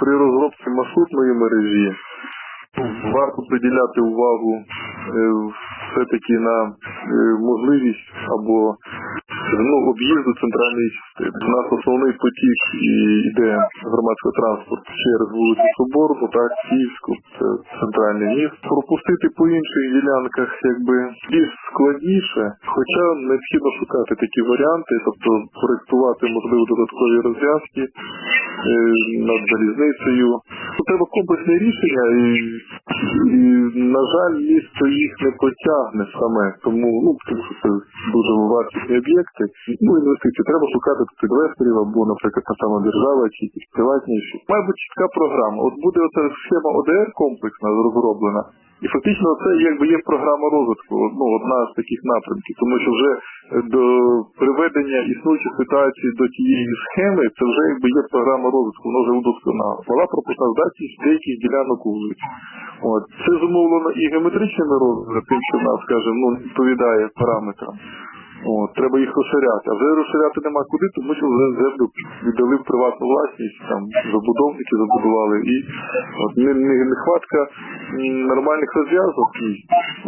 при розробці маршрутної мережі варто приділяти увагу е, все-таки на е, можливість або ну, об'їзду центральної частини. У нас основний потік і йде громадського транспорту через вулицю Соборну, так, Київську, це центральний міст. Пропустити по інших ділянках якби більш складніше, хоча необхідно шукати такі варіанти, тобто проєктувати можливо додаткові розв'язки над залізницею. Тут треба комплексне рішення і, і на жаль, місто їх не потягне саме, тому ну що це дуже вартісні об'єкти. Ну інвестиції треба шукати тут інвесторів або, наприклад, та сама держава чи якісь приватніші. Має бути чітка програма. От буде оця схема ОДР комплексна розроблена. І фактично це якби є програма розвитку, ну одна з таких напрямків, тому що вже е, до приведення існуючих ситуацій до тієї схеми, це вже якби є програма розвитку, вона вже удосконала. Мала пропускна здатність деяких ділянок вулиць. От це зумовлено і геометричними розмірами, тим, що нас, скажімо, ну відповідає параметрам. От, треба їх розширяти. А вже розширяти нема куди, тому що вже землю віддали в приватну власність, там забудовники забудували. І от не, не, нехватка м, нормальних розв'язок, і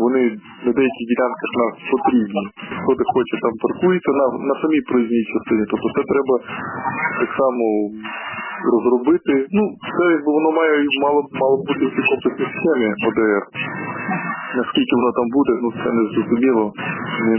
вони на деяких ділянках нас потрібні. Хто де хоче там паркується на, на самій проїзній частині. Тобто це треба так само розробити. Ну, це якби воно має мало, мало бути в цій комплексній схемі ОДР. Наскільки воно там буде, ну це не зрозуміло.